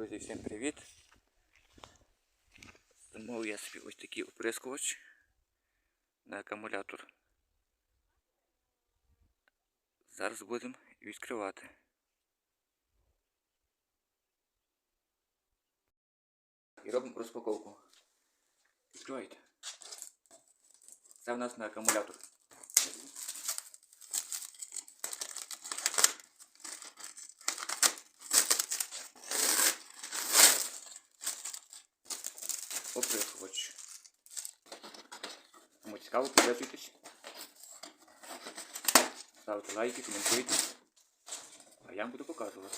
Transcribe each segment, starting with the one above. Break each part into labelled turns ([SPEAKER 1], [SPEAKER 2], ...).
[SPEAKER 1] Друзі, всім привіт! Замовив я собі ось такий оприскувач на акумулятор. Зараз будемо відкривати. І робимо розпаковку. Відкривайте. Це в нас на акумулятор. Оприскувач. Кому цікаво, підписуйтесь. Ставте лайки, коментуйте. А я вам буду показувати.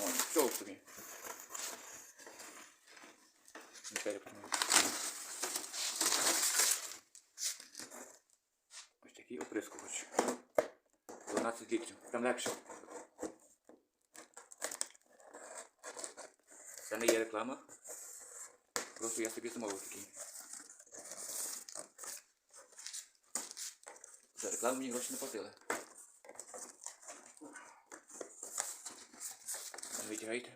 [SPEAKER 1] О, нічого собі. Не перепнув. Ось такий оприскувач. 12 літрів. Там легше. Це не є реклама. Просто я собі замовив такий. За рекламу мені гроші не платили. Не витягайте.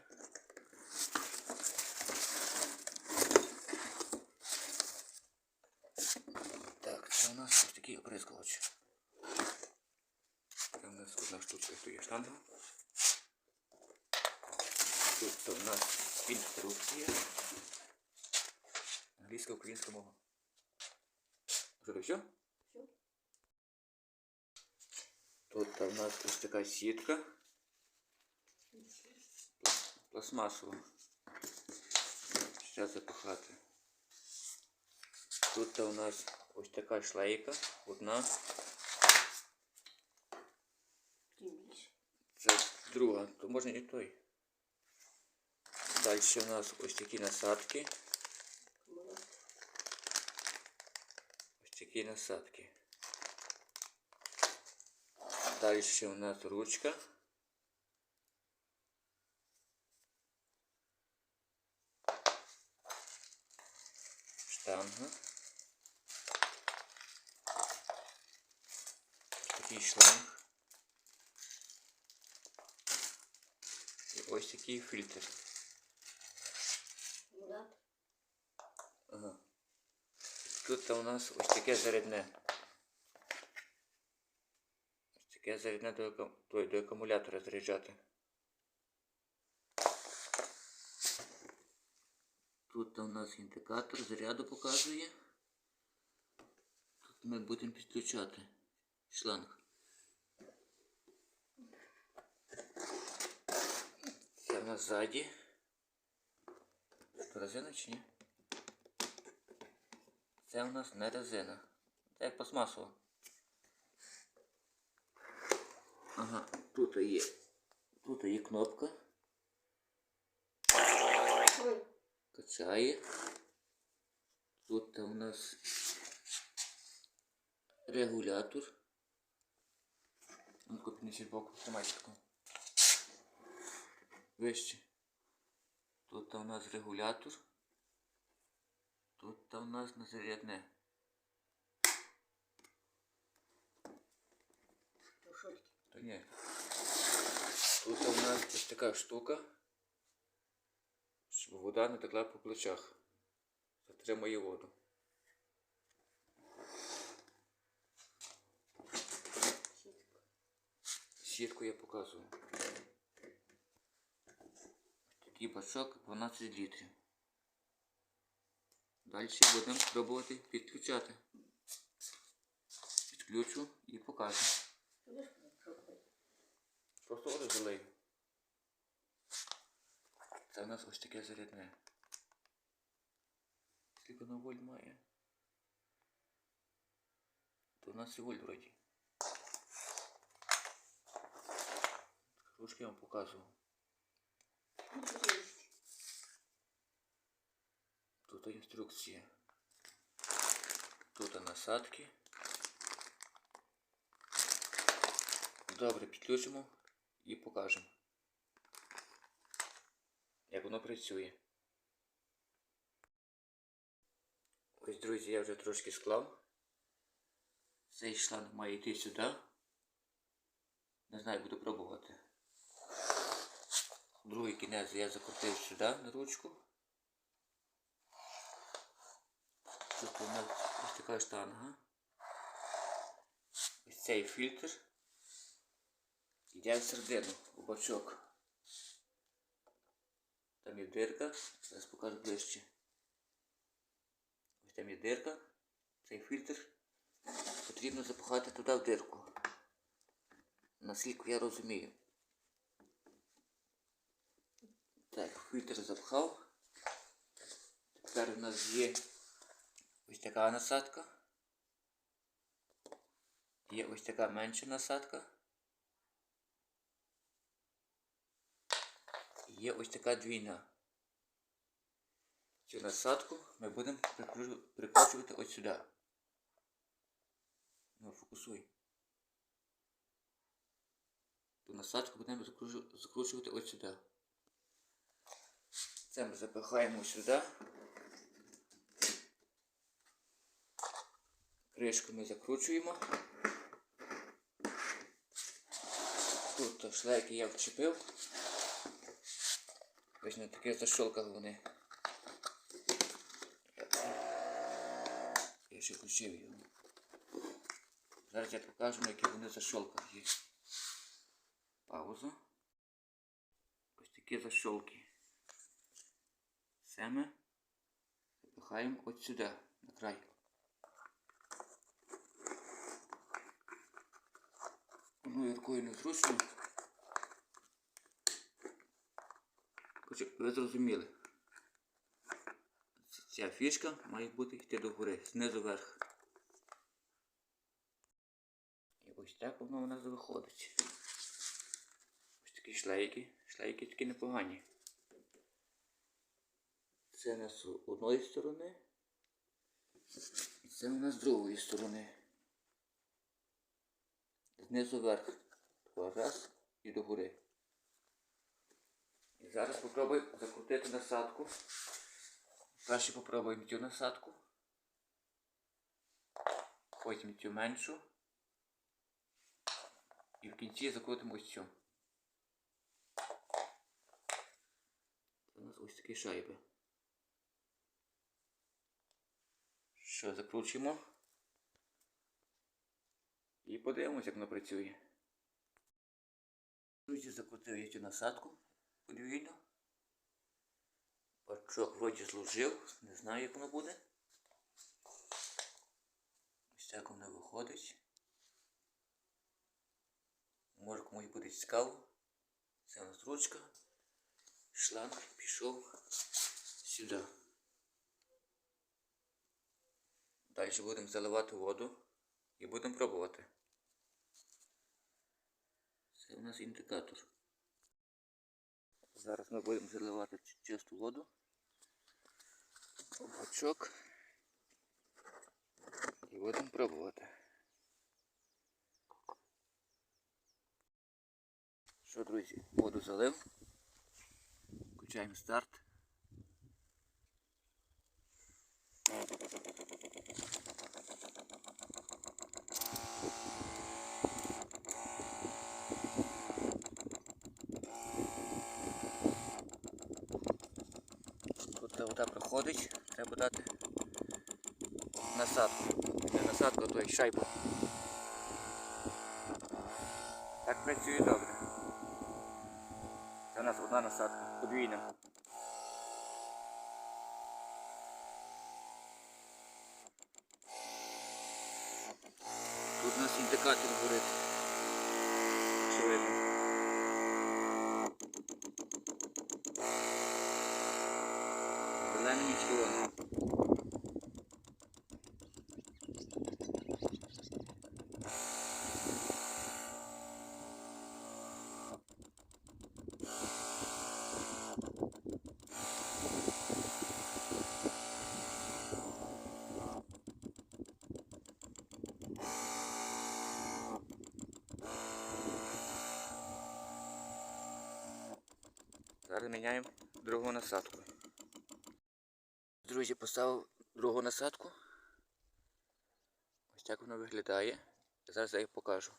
[SPEAKER 1] Так, це у нас ось такий оприскувач. Це у нас одна штучка, то є штанга. Тут у нас інструкція. Українська мова. Що це все? Тут у нас ось така сітка. Пластмасова. Ще запихати. Тут у нас ось така шлейка. Одна. Це друга, то можна і той. Далі у нас ось такі насадки. такі насадки. Далі у нас ручка. Штанга. Такий шланг. І ось такий фільтр. Тут у нас ось таке зарядне. Ось таке зарядне до, до, до акумулятора заряджати. Тут у нас індикатор заряду показує. Тут ми будемо підключати шланг. Це в нас ззаді. Що, чи ні? Це у нас не резина. Це як пластмасово. Ага, тут є. Тут є кнопка. Качає. Тут у нас регулятор. Ну, боку, тримайте таку. Вище. Тут у нас регулятор. Тут у нас незарядне. Та ні. Тут у нас ось така штука, щоб вода не текла по плечах. Затримує воду. Сітку я показую. Такий бачок 12 літрів. Далі будемо пробувати підключати. Підключу і покажу. Просто воду залию. Це у нас ось таке зарядне. Скільки на вольт має? 12 вольт вроді. Ручки я вам показував. Тут інструкція. Тут насадки. Добре, підключимо і покажемо, як воно працює. Ось, друзі, я вже трошки склав. Цей шланг має йти сюди. Не знаю, буду пробувати. Другий кінець я закрутив сюди на ручку. Тут у нас ось така штанга. Ось цей фільтр. Йде всередину, у бачок. Там є дирка, зараз покажу ближче. Ось там є дирка, цей фільтр. Потрібно запихати туди в дирку. Наскільки я розумію. Так, фільтр запхав. Тепер у нас є ось така насадка. Є ось така менша насадка. Є ось така двійна. Цю насадку ми будемо прикручувати ось сюди. Ну, фокусуй. Ту насадку будемо закручувати ось сюди. Це ми запихаємо сюди. Кришку ми закручуємо. Тут шлейки я вчепив. Ось на таких защолках вони. Я ще включив його. Зараз я покажу, яких вони защолках є. Пауза. Ось такі защолки. Ми запихаємо от сюди, на край. Одною рукою незручно. Короче, ви зрозуміли. Ця фішка має бути йти догори, знизу вверх. І ось так воно у нас виходить. Ось такі шлейки. Шлейки такі непогані. Це у нас з одної сторони. Це у нас з другої сторони. Знизу вверх. Раз і догори. І зараз спробуємо закрутити насадку. Перше попробуємо цю насадку. Потім цю меншу. І в кінці закрутимо ось цю. Це у нас ось такі шайби. Що, закручуємо. І подивимося, як воно працює. Друзі, закрутив я цю насадку подвійно. Бачок вроді зложив, не знаю, як воно буде. Ось так воно виходить. Може комусь буде цікаво. Це у нас ручка. Шланг пішов сюди. Далі будемо заливати воду і будемо пробувати. Це у нас індикатор. Зараз ми будемо заливати чисту воду. бачок. І будемо пробувати. Що, друзі, воду залив. Включаємо старт. Тут вода проходить, треба дати насадку. Не насадку, а то й шайбу. Так працює добре. Це у нас одна насадка, подвійна. Тут у нас індикатор горить. Що видно? Зелений і. Зараз міняємо другу насадку. Друзі, поставив другу насадку. Ось так воно виглядає. Зараз я їх покажу.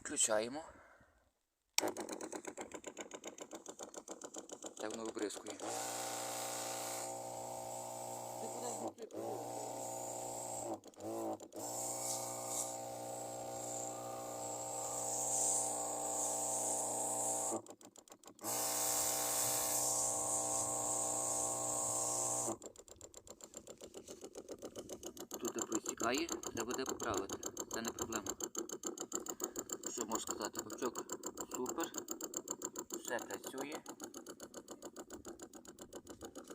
[SPEAKER 1] Включаємо. Так воно вибризкує. Тут протікає, треба буде поправити. Це не проблема. Що можу сказати? Бачок супер. Все працює.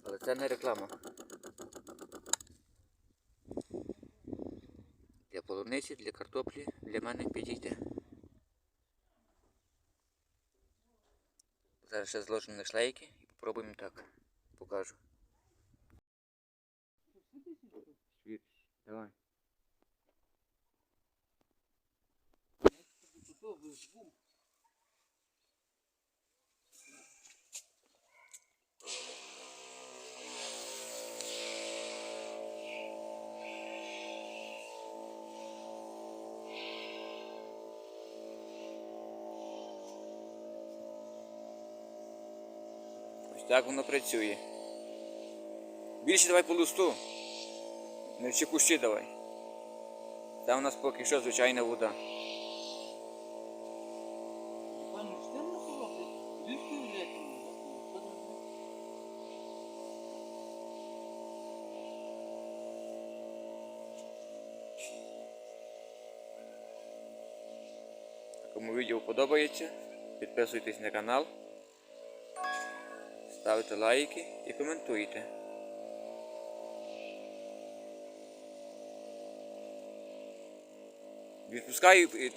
[SPEAKER 1] Але це не реклама. Для полуниці, для картоплі для мене підійде. Зараз ще зложимо на шлейки і попробуємо так. Покажу. Ось так воно працює. Більше давай по листу. Не в кущі давай. Там у нас поки що звичайна вода. Кому відео подобається, підписуйтесь на канал, ставте лайки і коментуйте. Відпускаю і